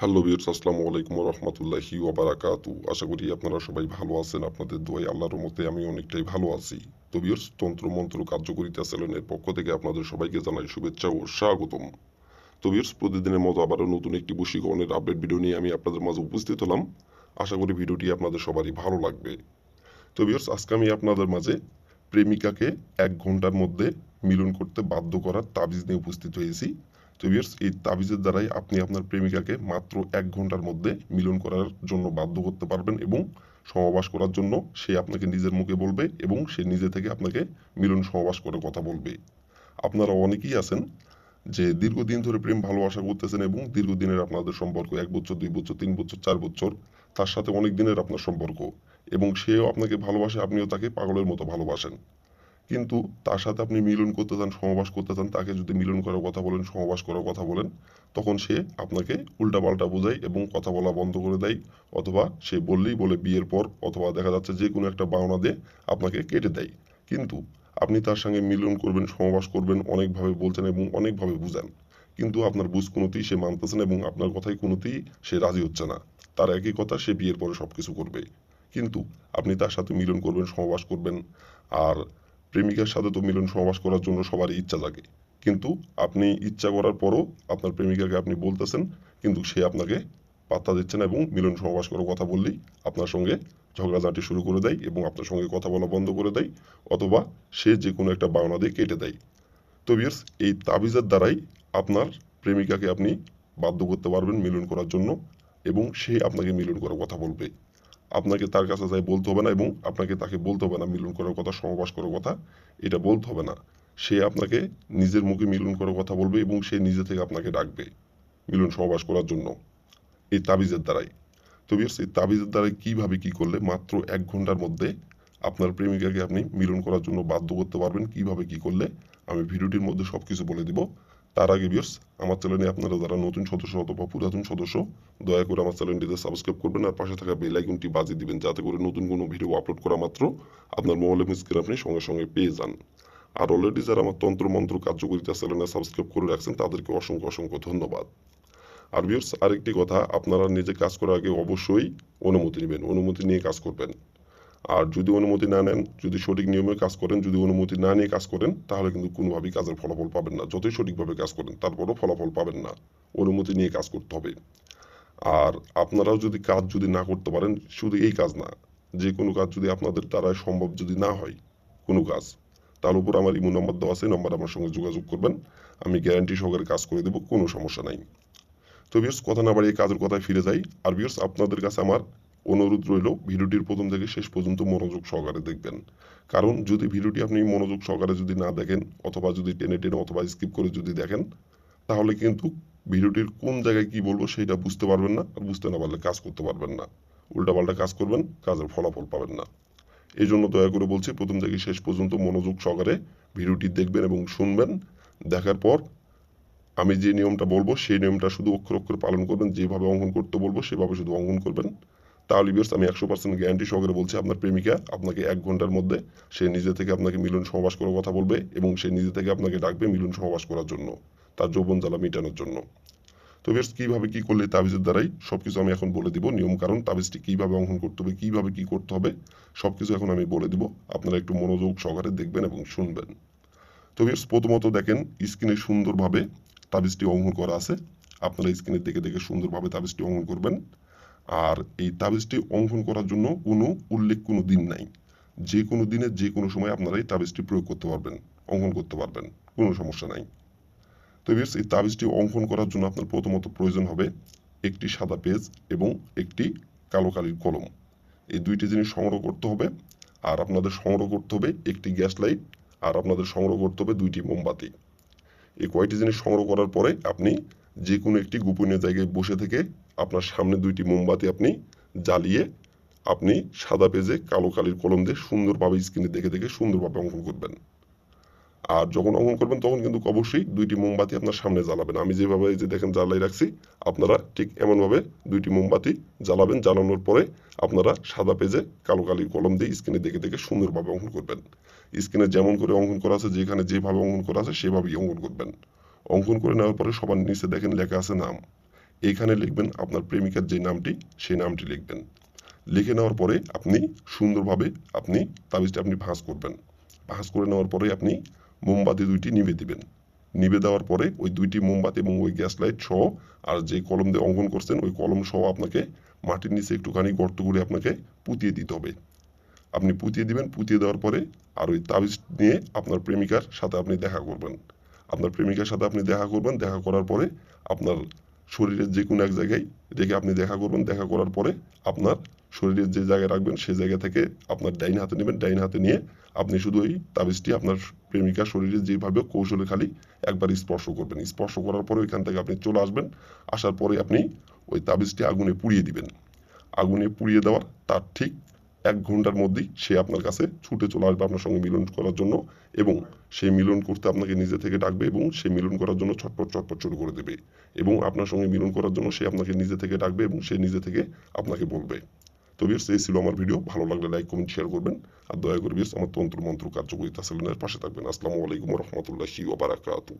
Hello বিয়ার্স আসসালামু আলাইকুম রহমতুল্লাহি ওবারাকাতু আশা করি আপনারা সবাই ভালো আছেন, আপনাদের দোয়াই আল্লাহর মতে আমি অনেকটাই ভালো আছি। তো বিয়ার্স তন্ত্র মন্ত্র কার্যকরিতা চ্যানেলের পক্ষ থেকে আপনাদের সবাইকে জানাই শুভেচ্ছা ও স্বাগতম। তো বিয়ার্স প্রতিদিনের মতো আবারও নতুন একটি বশীকরণের আপডেট ভিডিও নিয়ে আমি আপনাদের মাঝে উপস্থিত হলাম। আশা করি ভিডিওটি আপনাদের সবারই ভালো লাগবে। তো বিয়ার্স আজকে আমি আপনাদের মাঝে প্রেমিকাকে এক ঘণ্টার মধ্যে মিলন করতে বাধ্য করার তাবিজ নিয়ে উপস্থিত হয়েছি। তো ভিউয়ার্স এই তাবিজের দ্বারাই আপনি আপনার প্রেমিকাকে মাত্র এক ঘণ্টার মধ্যে মিলন করার জন্য বাধ্য করতে পারবেন এবং সহবাস করার জন্য সে আপনাকে নিজের মুখে বলবে এবং সে নিজে থেকে আপনাকে মিলন সহবাস করে কথা বলবে। আপনারা অনেকেই আছেন যে দীর্ঘদিন ধরে প্রেম ভালোবাসা করতেছেন এবং দীর্ঘদিনের আপনাদের সম্পর্ক, এক বছর, দুই বছর, তিন বছর, চার বছর, তার সাথে অনেক দিনের আপনার সম্পর্ক এবং সেও আপনাকে ভালোবাসে, আপনিও তাকে পাগলের মতো ভালোবাসেন। কিন্তু তার সাথে আপনি মিলন করতে চান সহবাস করতে চান, তাকে যদি মিলন করার কথা বলেন সহবাস করার কথা বলেন, তখন সে আপনাকে উল্টাপাল্টা বোঝায় এবং কথা বলা বন্ধ করে দেয় অথবা সে বললেই বলে বিয়ের পর অথবা দেখা যাচ্ছে যে কোনো একটা বাওনা দিয়ে আপনাকে কেটে দেয়। কিন্তু আপনি তার সঙ্গে মিলন করবেন সহবাস করবেন, অনেকভাবে বলছেন এবং অনেকভাবে বুঝান। কিন্তু আপনার বুঝ কোনোতেই সে মানতেছে না এবং আপনার কথাই কোনোতেই সে রাজি হচ্ছে না। তার একই কথা, সে বিয়ের পরে সব কিছু করবে। কিন্তু আপনি তার সাথে মিলন করবেন সহবাস করবেন, আর প্রেমিকার সাথে তো মিলন সহবাস করার জন্য সবারই ইচ্ছা জাগে। কিন্তু আপনি ইচ্ছা করার পরও আপনার প্রেমিকাকে আপনি বলতেছেন, কিন্তু সে আপনাকে পাত্তা দিচ্ছে না এবং মিলন সহবাস করার কথা বললেই আপনার সঙ্গে ঝগড়াঝাঁটি শুরু করে দেয় এবং আপনার সঙ্গে কথা বলা বন্ধ করে দেয় অথবা সে যে কোনো একটা বায়না দিয়ে কেটে দেয়। তো বিয়ার্স এই তাবিজের দ্বারাই আপনার প্রেমিকাকে আপনি বাধ্য করতে পারবেন মিলন করার জন্য এবং সে আপনাকে মিলন করার কথা বলবে। আপনাকে তার কাছে যাই বলতে হবে না এবং আপনাকে তাকে বলতে হবে না মিলন করার কথা সহবাস করার কথা, এটা বলতে হবে না। সে আপনাকে নিজের মুখে মিলন করার কথা বলবে এবং সে নিজে থেকে আপনাকে ডাকবে মিলন সহবাস করার জন্য। এই তাবিজের দ্বারাই। তো বিয়ার্স এই তাবিজের দ্বারাই কীভাবে কী করলে মাত্র এক ঘণ্টার মধ্যে আপনার প্রেমিকাকে আপনি মিলন করার জন্য বাধ্য করতে পারবেন, কীভাবে কি করলে, আমি ভিডিওটির মধ্যে সব কিছু বলে দিব। তার আগে বিয়ার্স আমার চ্যানেলে আপনারা যারা নতুন সদস্য অথবা পুরাতন সদস্য, দয়া করে আমার চ্যানেলটিতে সাবস্ক্রাইব করবেন আর পাশে থাকা বেল আইকনটি বাজিয়ে দিবেন যাতে করে নতুন কোনো ভিডিও আপলোড করা মাত্র আপনার মোবাইলে স্ক্রিন আপনি সঙ্গে সঙ্গে পেয়ে যান। আর অলরেডি যারা আমার তন্ত্র মন্ত্র কার্যকরিতা চ্যানেলে সাবস্ক্রাইব করে রাখছেন, তাদেরকে অসংখ্য অসংখ্য ধন্যবাদ। আর বিয়ার্স আরেকটি কথা, আপনারা নিজে কাজ করার আগে অবশ্যই অনুমতি নেবেন। অনুমতি নিয়ে কাজ করবেন। আর যদি অনুমতি না নেন, যদি সঠিক নিয়মে কাজ করেন, যদি অনুমতি না নিয়ে কাজ করেন, তাহলে কিন্তু কোনোভাবেই কাজের ফলাফল পাবেন না। যতই সঠিকভাবে কাজ করেন, তারপরও ফলাফল পাবেন না। অনুমতি নিয়ে কাজ করতে হবে। আর আপনারাও যদি কাজ যদি না করতে পারেন, শুধু এই কাজ না, যে কোনো কাজ যদি আপনাদের দ্বারা সম্ভব যদি না হয়, কোনো কাজ, তার উপর আমার ইমো নম্বর দেওয়া আছে নম্বর আমার সঙ্গে যোগাযোগ করবেন। আমি গ্যারান্টি সহকারে কাজ করে দেবো, কোনো সমস্যা নাই। তো বিয়ার্স কথা না বাড়িয়ে কাজের কথায় ফিরে যাই। আর বিয়ার্স আপনাদের কাছে আমার অনুরোধ রইল, ভিডিওটির প্রথম থেকে শেষ পর্যন্ত মনোযোগ সহকারে দেখবেন। কারণ যদি ভিডিওটি আপনি মনোযোগ সহকারে যদি না দেখেন, অথবা যদি টেনে টেনে অথবা স্কিপ করে যদি দেখেন, তাহলে কিন্তু ভিডিওটির কোন জায়গায় কি বলব সেটা বুঝতে পারবেন না আর বুঝতে না পারলে কাজ করতে পারবেন না। উল্টাপাল্টা কাজ করবেন, কাজের ফলাফল পাবেন না। এই জন্য দয়া করে বলছি, প্রথম থেকে শেষ পর্যন্ত মনোযোগ সহকারে ভিডিওটি দেখবেন এবং শুনবেন। দেখার পর আমি যে নিয়মটা বলব, সেই নিয়মটা শুধু অক্ষর অক্ষর পালন করবেন, যেভাবে অঙ্কন করতে বলব, সেভাবে শুধু অঙ্কন করবেন। তাহলে বিয়ার্স আমি একশো পার্সেন্ট গ্যারান্টি সহকারে বলছি আপনার প্রেমিকা আপনাকে এক ঘণ্টার মধ্যে সে নিজে থেকে আপনাকে মিলন সহবাস করার কথা বলবে এবং সে নিজে থেকে আপনাকে ডাকবে মিলন সহবাস করার জন্য, তার যৌবন জ্বালা মেটানোর জন্য। তো বিয়ার্স কীভাবে কী করলে তাবিজের দ্বারাই সব কিছু আমি এখন বলে দিব। নিয়ম, কারণ তাবিজটি কীভাবে অঙ্কন করতে হবে, কীভাবে কী করতে হবে সব কিছু এখন আমি বলে দিব। আপনারা একটু মনোযোগ সহকারে দেখবেন এবং শুনবেন। তো বিয়ার্স প্রথমত দেখেন, স্ক্রিনে সুন্দরভাবে তাবিজটি অঙ্কন করা আছে। আপনারা স্ক্রিনে দেখে দেখে সুন্দরভাবে তাবিজটি অঙ্কন করবেন। আর এই তাবিজটি অঙ্কন করার জন্য কোনো উল্লেখ কোনো দিন নাই। যে কোনো দিনে, যে কোনো সময় আপনারা এই তাবিজটি প্রয়োগ করতে পারবেন, অঙ্কন করতে পারবেন, কোনো সমস্যা নাই। তো বিয়ার্স এই তাবিজটি অঙ্কন করার জন্য আপনার প্রথমত প্রয়োজন হবে একটি সাদা পেজ এবং একটি কালো কালির কলম। এই দুইটি জিনিস সংগ্রহ করতে হবে, আর আপনাদের সংগ্রহ করতে হবে একটি গ্যাস লাইট আর আপনাদের সংগ্রহ করতে হবে দুইটি মোমবাতি। এই কয়টি জিনিস সংগ্রহ করার পরে আপনি যে কোনো একটি গোপনীয় জায়গায় বসে থেকে আপনার সামনে দুইটি মোমবাতি আপনি জ্বালিয়ে আপনি সাদা পেজে কালো কালির কলম দিয়ে সুন্দরভাবে স্ক্রিনে দেখে দেখে সুন্দরভাবে অঙ্কন করবেন। আর যখন অঙ্কন করবেন, তখন কিন্তু অবশ্যই দুইটি মোমবাতি আপনার সামনে জ্বালাবেন। আমি যেভাবে যে দেখেন জ্বালাই রাখছি, আপনারা ঠিক এমনভাবে দুইটি মোমবাতি জ্বালাবেন। জ্বালানোর পরে আপনারা সাদা পেজে কালো কালির কলম দিয়ে স্ক্রিনে দেখে দেখে সুন্দরভাবে অঙ্কন করবেন। স্ক্রিনে যেমন করে অঙ্কন করা আছে, যেখানে যেভাবে অঙ্কন করা আছে, সেভাবেই অঙ্কন করবেন। অঙ্কন করে নেওয়ার পরে সবার নিচে দেখেন লেখা আছে নাম। এখানে লিখবেন আপনার প্রেমিকার যে নামটি, সেই নামটি লিখবেন। লিখে নেওয়ার পরে আপনি সুন্দরভাবে আপনি তাবিজটা আপনি ভাঁজ করবেন। ভাঁজ করে নেওয়ার পরে আপনি মোমবাতি দুইটি নিবে দিবেন। নিবে দেওয়ার পরে ওই দুইটি মোমবাতি এবং ওই গ্যাস লাইট সহ আর যে কলম দিয়ে অঙ্কন করছেন, ওই কলম সহ আপনাকে মাটির নিচে একটুখানি গর্ত করে আপনাকে পুঁতিয়ে দিতে হবে। আপনি পুঁতিয়ে দিবেন, পুঁতিয়ে দেওয়ার পরে আর ওই তাবিজ নিয়ে আপনার প্রেমিকার সাথে আপনি দেখা করবেন। আপনার প্রেমিকার সাথে আপনি দেখা করবেন, দেখা করার পরে আপনার শরীরের যে কোনো এক জায়গায় রেখে আপনি দেখা করবেন, দেখা করার পরে আপনার শরীরের যে জায়গায় রাখবেন সেই জায়গা থেকে আপনার ডাইন হাতে নেবেন, ডাইন হাতে নিয়ে আপনি শুধু ওই তাবিজটি আপনার প্রেমিকার শরীরে যেভাবে কৌশলে খালি একবার স্পর্শ করবেন। স্পর্শ করার পরে ওইখান থেকে আপনি চলে আসবেন, আসার পরে আপনি ওই তাবিজটি আগুনে পুড়িয়ে দিবেন। আগুনে পুড়িয়ে দেওয়ার তার ঠিক এক ঘণ্টার মধ্যেই সে আপনার কাছে ছুটে চলে আসবে আপনার সঙ্গে মিলন করার জন্য এবং সেই মিলন করতে আপনাকে নিজে থেকে ডাকবে এবং সে মিলন করার জন্য ছটপট ছটপট শুরু করে দেবে। এবং আপনার সঙ্গে মিলন করার জন্য সে আপনাকে নিজে থেকে ডাকবে এবং সে নিজে থেকে আপনাকে বলবে। তো বিয়ার্স এই ছিল আমার ভিডিও ভালো লাগলে লাইক কমেন্ট শেয়ার করবেন। আর দয়া করে বিয়ার্স আমার তন্ত্র মন্ত্র কার্যকরিতা সেলেনের পাশে থাকবেন। আসসালামু আলাইকুম রহমতুল্লাহি ওবারাকাতু